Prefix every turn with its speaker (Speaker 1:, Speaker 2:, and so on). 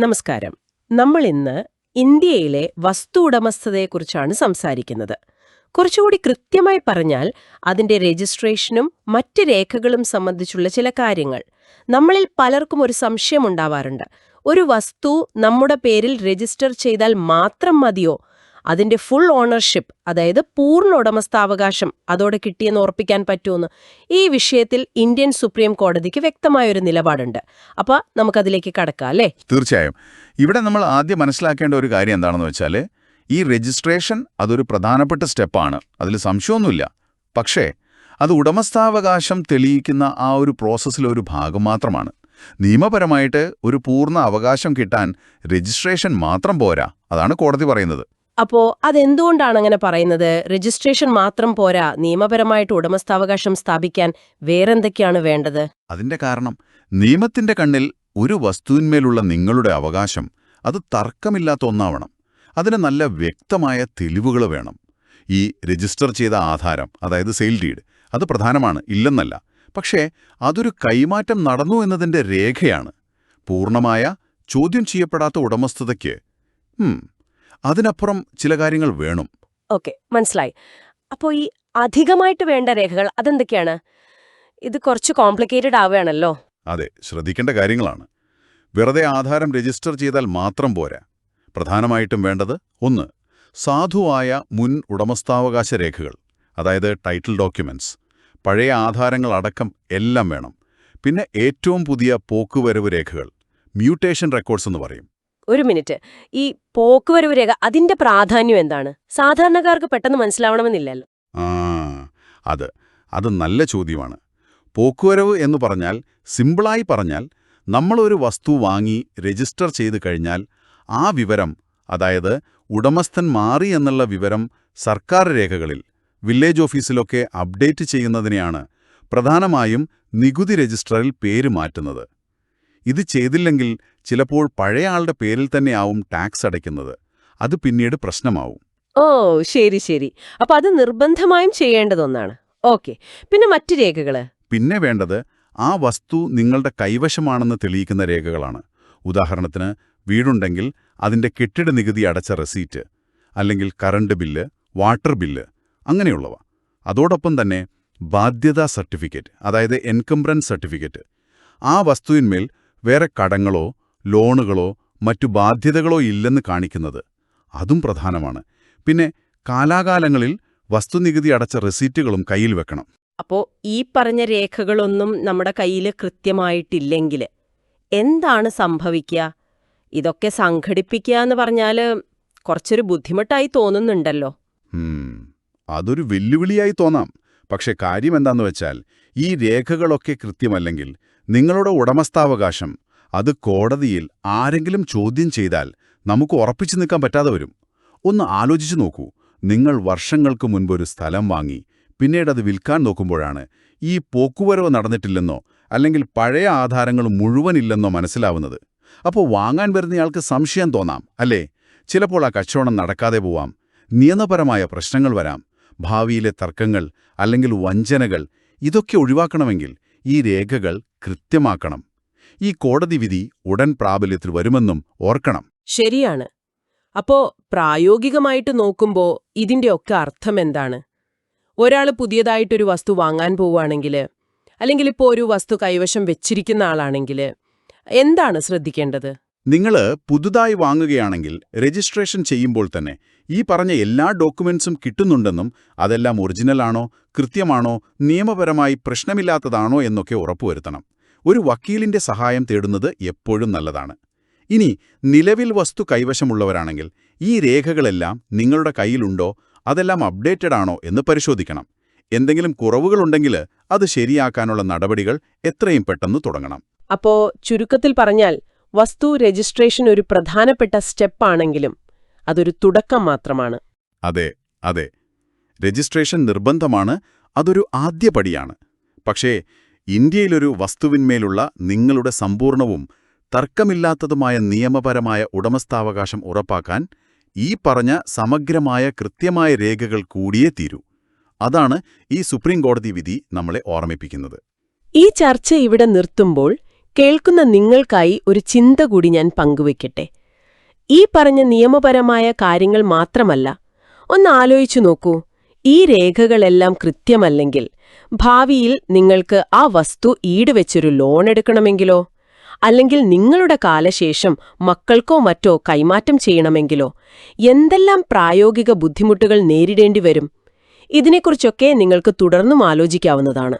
Speaker 1: നമസ്കാരം. നമ്മൾ ഇന്ന് ഇന്ത്യയിലെ വസ്തു ഉടമസ്ഥതയെക്കുറിച്ചാണ് സംസാരിക്കുന്നത്. കുറച്ചുകൂടി കൃത്യമായി പറഞ്ഞാൽ അതിന്റെ രജിസ്ട്രേഷനും മറ്റ് രേഖകളും സംബന്ധിച്ചുള്ള ചില കാര്യങ്ങൾ. നമ്മളിൽ പലർക്കും ഒരു സംശയം ഉണ്ടാവാറുണ്ട്. ഒരു വസ്തു നമ്മുടെ പേരിൽ രജിസ്റ്റർ ചെയ്താൽ മാത്രം മതിയോ? അതിന്റെ ഫുൾ ഓണർഷിപ്പ് അതായത് പൂർണ ഉടമസ്ഥാവകാശം അതോടെ കിട്ടിയെന്ന് ഉറപ്പിക്കാൻ പറ്റുമെന്ന് ഈ വിഷയത്തിൽ ഇന്ത്യൻ സുപ്രീം കോടതിക്ക് വ്യക്തമായൊരു നിലപാടുണ്ട്. അപ്പൊ നമുക്കതിലേക്ക് കടക്കാം അല്ലേ?
Speaker 2: തീർച്ചയായും. ഇവിടെ നമ്മൾ ആദ്യം മനസ്സിലാക്കേണ്ട ഒരു കാര്യം എന്താണെന്ന് വെച്ചാൽ ഈ രജിസ്ട്രേഷൻ അതൊരു പ്രധാനപ്പെട്ട സ്റ്റെപ്പാണ്. അതിൽ സംശയമൊന്നുമില്ല. പക്ഷേ അത് ഉടമസ്ഥാവകാശം തെളിയിക്കുന്ന ആ ഒരു പ്രോസസ്സിലൊരു ഭാഗം മാത്രമാണ്. നിയമപരമായിട്ട് ഒരു പൂർണ അവകാശം കിട്ടാൻ രജിസ്ട്രേഷൻ മാത്രം പോരാ അതാണ് കോടതി പറയുന്നത്.
Speaker 1: അപ്പോ അതെന്തുകൊണ്ടാണ് അങ്ങനെ പറയുന്നത്? രജിസ്ട്രേഷൻ മാത്രം പോരാ നിയമപരമായിട്ട് ഉടമസ്ഥാവകാശം സ്ഥാപിക്കാൻ വേറെന്തൊക്കെയാണ് വേണ്ടത്?
Speaker 2: അതിന്റെ കാരണം നിയമത്തിന്റെ കണ്ണിൽ ഒരു വസ്തുവിന്മേലുള്ള നിങ്ങളുടെ അവകാശം അത് തർക്കമില്ലാത്ത ഒന്നാവണം. അതിന് നല്ല വ്യക്തമായ തെളിവുകൾ വേണം. ഈ രജിസ്റ്റർ ചെയ്ത ആധാരം അതായത് സെയിൽ ഡീഡ് അത് പ്രധാനമാണ് ഇല്ലെന്നല്ല. പക്ഷേ അതൊരു കൈമാറ്റം നടന്നു എന്നതിന്റെ രേഖയാണ്. പൂർണമായ ചോദ്യം ചെയ്യപ്പെടാത്ത ഉടമസ്ഥതയ്ക്ക് അതിനപ്പുറം ചില കാര്യങ്ങൾ വേണം.
Speaker 1: ഓക്കെ മനസ്സിലായി. അപ്പോൾ ഈ അധികമായിട്ട് വേണ്ട രേഖകൾ അതെന്തൊക്കെയാണ്? ഇത് കുറച്ച് കോംപ്ലിക്കേറ്റഡ് ആവുകയാണല്ലോ?
Speaker 2: അതെ ശ്രദ്ധിക്കേണ്ട കാര്യങ്ങളാണ്. വെറുതെ ആധാരം രജിസ്റ്റർ ചെയ്താൽ മാത്രം പോരാ. പ്രധാനമായിട്ടും വേണ്ടത് ഒന്ന് സാധുവായ മുൻ ഉടമസ്ഥാവകാശ രേഖകൾ അതായത് ടൈറ്റിൽ ഡോക്യുമെന്റ്സ് പഴയ ആധാരങ്ങൾ അടക്കം എല്ലാം വേണം. പിന്നെ ഏറ്റവും പുതിയ പോക്കുവരവ് രേഖകൾ മ്യൂട്ടേഷൻ റെക്കോർഡ്സ് എന്ന് പറയും.
Speaker 1: ഒരു മിനിറ്റ്. ഈ പോക്കുവരവ് രേഖ അതിന്റെ പ്രാധാന്യം എന്താണ്? സാധാരണക്കാർക്ക് പെട്ടെന്ന് മനസ്സിലാവണമെന്നില്ലല്ലോ.
Speaker 2: അത് അത് നല്ല ചോദ്യമാണ്. പോക്കുവരവ് എന്ന് പറഞ്ഞാൽ സിമ്പിളായി പറഞ്ഞാൽ നമ്മളൊരു വസ്തു വാങ്ങി രജിസ്റ്റർ ചെയ്ത് കഴിഞ്ഞാൽ ആ വിവരം അതായത് ഉടമസ്ഥൻ മാറി എന്നുള്ള വിവരം സർക്കാർ രേഖകളിൽ വില്ലേജ് ഓഫീസിലൊക്കെ അപ്ഡേറ്റ് ചെയ്യുന്നതിനെയാണ് പ്രധാനമായും നികുതി രജിസ്റ്ററിൽ പേര് മാറ്റുന്നത്. ഇത് ചെയ്തില്ലെങ്കിൽ ചിലപ്പോൾ പഴയ ആളുടെ പേരിൽ തന്നെയാവും ടാക്സ് അടയ്ക്കുന്നത്. അത് പിന്നീട് പ്രശ്നമാവും.
Speaker 1: ഓ ശരി ശരി. അപ്പൊ അത് നിർബന്ധമായും ചെയ്യേണ്ടതൊന്നാണ്. ഓക്കെ. പിന്നെ മറ്റു രേഖകൾ?
Speaker 2: പിന്നെ വേണ്ടത് ആ വസ്തു നിങ്ങളുടെ കൈവശമാണെന്ന് തെളിയിക്കുന്ന രേഖകളാണ്. ഉദാഹരണത്തിന് വീടുണ്ടെങ്കിൽ അതിന്റെ കെട്ടിട നികുതി അടച്ച റെസീറ്റ് അല്ലെങ്കിൽ കറണ്ട് ബില്ല് വാട്ടർ ബില്ല് അങ്ങനെയുള്ളവ. അതോടൊപ്പം തന്നെ ബാധ്യതാ സർട്ടിഫിക്കറ്റ് അതായത് എൻകംബ്രൻസ് സർട്ടിഫിക്കറ്റ്. ആ വസ്തുവിന്മേൽ വേറെ കടങ്ങളോ ലോണുകളോ മറ്റു ബാധ്യതകളോ ഇല്ലെന്ന് കാണിക്കുന്നത് അതും പ്രധാനമാണ്. പിന്നെ കാലാകാലങ്ങളിൽ വസ്തുനികുതി അടച്ച റെസീറ്റുകളും കയ്യിൽ വെക്കണം.
Speaker 1: അപ്പോ ഈ പറഞ്ഞ രേഖകളൊന്നും നമ്മുടെ കയ്യിൽ കൃത്യമായിട്ടില്ലെങ്കിൽ എന്താണ് സംഭവിക്കുക ഇതൊക്കെ സംഘടിപ്പിക്കുക എന്ന് പറഞ്ഞാൽ കുറച്ചൊരു ബുദ്ധിമുട്ടായി തോന്നുന്നുണ്ടല്ലോ.
Speaker 2: അതൊരു വെല്ലുവിളിയായി തോന്നാം. പക്ഷെ കാര്യം എന്താന്ന് വെച്ചാൽ ഈ രേഖകളൊക്കെ കൃത്യമല്ലെങ്കിൽ നിങ്ങളുടെ ഉടമസ്ഥാവകാശം അത് കോടതിയിൽ ആരെങ്കിലും ചോദ്യം ചെയ്താൽ നമുക്ക് ഉറപ്പിച്ചു നിൽക്കാൻ പറ്റാതെ വരും. ഒന്ന് ആലോചിച്ചു നോക്കൂ. നിങ്ങൾ വർഷങ്ങൾക്ക് ഒരു സ്ഥലം വാങ്ങി പിന്നീട് അത് വിൽക്കാൻ നോക്കുമ്പോഴാണ് ഈ പോക്കുവരവ് നടന്നിട്ടില്ലെന്നോ അല്ലെങ്കിൽ പഴയ ആധാരങ്ങൾ മുഴുവനില്ലെന്നോ മനസ്സിലാവുന്നത്. അപ്പോൾ വാങ്ങാൻ വരുന്നയാൾക്ക് സംശയം തോന്നാം അല്ലേ? ചിലപ്പോൾ ആ കച്ചവടം നടക്കാതെ പോവാം. നിയമപരമായ പ്രശ്നങ്ങൾ വരാം. ഭാവിയിലെ തർക്കങ്ങൾ അല്ലെങ്കിൽ വഞ്ചനകൾ ഇതൊക്കെ ഒഴിവാക്കണമെങ്കിൽ ഈ രേഖകൾ കൃത്യമാക്കണം. ഈ കോടതി വിധി ഉടൻ പ്രാബല്യത്തിൽ വരുമെന്നും ഓർക്കണം.
Speaker 1: ശരിയാണ്. അപ്പോ പ്രായോഗികമായിട്ട് നോക്കുമ്പോ ഇതിന്റെയൊക്കെ അർത്ഥം എന്താണ്? ഒരാൾ പുതിയതായിട്ടൊരു വസ്തു വാങ്ങാൻ പോവുകയാണെങ്കിൽ അല്ലെങ്കിൽ ഇപ്പോൾ ഒരു വസ്തു കൈവശം വെച്ചിരിക്കുന്ന ആളാണെങ്കിൽ എന്താണ് ശ്രദ്ധിക്കേണ്ടത്?
Speaker 2: നിങ്ങൾ പുതുതായി വാങ്ങുകയാണെങ്കിൽ രജിസ്ട്രേഷൻ ചെയ്യുമ്പോൾ തന്നെ ഈ പറഞ്ഞ എല്ലാ ഡോക്യുമെന്റ്സും കിട്ടുന്നുണ്ടെന്നും അതെല്ലാം ഒറിജിനലാണോ കൃത്യമാണോ നിയമപരമായി പ്രശ്നമില്ലാത്തതാണോ എന്നൊക്കെ ഉറപ്പുവരുത്തണം. ഒരു വക്കീലിന്റെ സഹായം തേടുന്നത് എപ്പോഴും നല്ലതാണ്. ഇനി നിലവിൽ വസ്തു കൈവശമുള്ളവരാണെങ്കിൽ ഈ രേഖകളെല്ലാം നിങ്ങളുടെ കയ്യിലുണ്ടോ അതെല്ലാം അപ്ഡേറ്റഡ് ആണോ എന്ന് പരിശോധിക്കണം. എന്തെങ്കിലും കുറവുകളുണ്ടെങ്കിൽ അത് ശരിയാക്കാനുള്ള നടപടികൾ എത്രയും പെട്ടെന്ന് തുടങ്ങണം.
Speaker 1: അപ്പോ ചുരുക്കത്തിൽ പറഞ്ഞാൽ വസ്തു രജിസ്ട്രേഷൻ ഒരു പ്രധാനപ്പെട്ട സ്റ്റെപ്പാണെങ്കിലും അതൊരു തുടക്കം മാത്രമാണ്.
Speaker 2: അതെ അതെ. രജിസ്ട്രേഷൻ നിർബന്ധമാണ് അതൊരു ആദ്യപടിയാണ് പക്ഷേ ഇന്ത്യയിലൊരു വസ്തുവിന്മേലുള്ള നിങ്ങളുടെ സമ്പൂർണവും തർക്കമില്ലാത്തതുമായ നിയമപരമായ ഉടമസ്ഥാവകാശം ഉറപ്പാക്കാൻ ഈ പറഞ്ഞ സമഗ്രമായ കൃത്യമായ രേഖകൾ കൂടിയേ തീരൂ. അതാണ് ഈ സുപ്രീം കോടതി വിധി നമ്മളെ ഓർമ്മിപ്പിക്കുന്നത്.
Speaker 1: ഈ ചർച്ച ഇവിടെ നിർത്തുമ്പോൾ കേൾക്കുന്ന നിങ്ങൾക്കായി ഒരു ചിന്ത കൂടി ഞാൻ പങ്കുവയ്ക്കട്ടെ. ഈ പറഞ്ഞ നിയമപരമായ കാര്യങ്ങൾ മാത്രമല്ല ഒന്ന് ആലോചിച്ചു നോക്കൂ. ഈ രേഖകളെല്ലാം കൃത്യമല്ലെങ്കിൽ ഭാവിയിൽ നിങ്ങൾക്ക് ആ വസ്തു ഈടുവെച്ചൊരു ലോൺ എടുക്കണമെങ്കിലോ? അല്ലെങ്കിൽ നിങ്ങളുടെ കാലശേഷം മക്കൾക്കോ മറ്റോ കൈമാറ്റം ചെയ്യണമെങ്കിലോ? എന്തെല്ലാം പ്രായോഗിക ബുദ്ധിമുട്ടുകൾ നേരിടേണ്ടി വരും ഇതിനെക്കുറിച്ചൊക്കെ നിങ്ങൾക്ക് തുടർന്നും ആലോചിക്കാവുന്നതാണ്.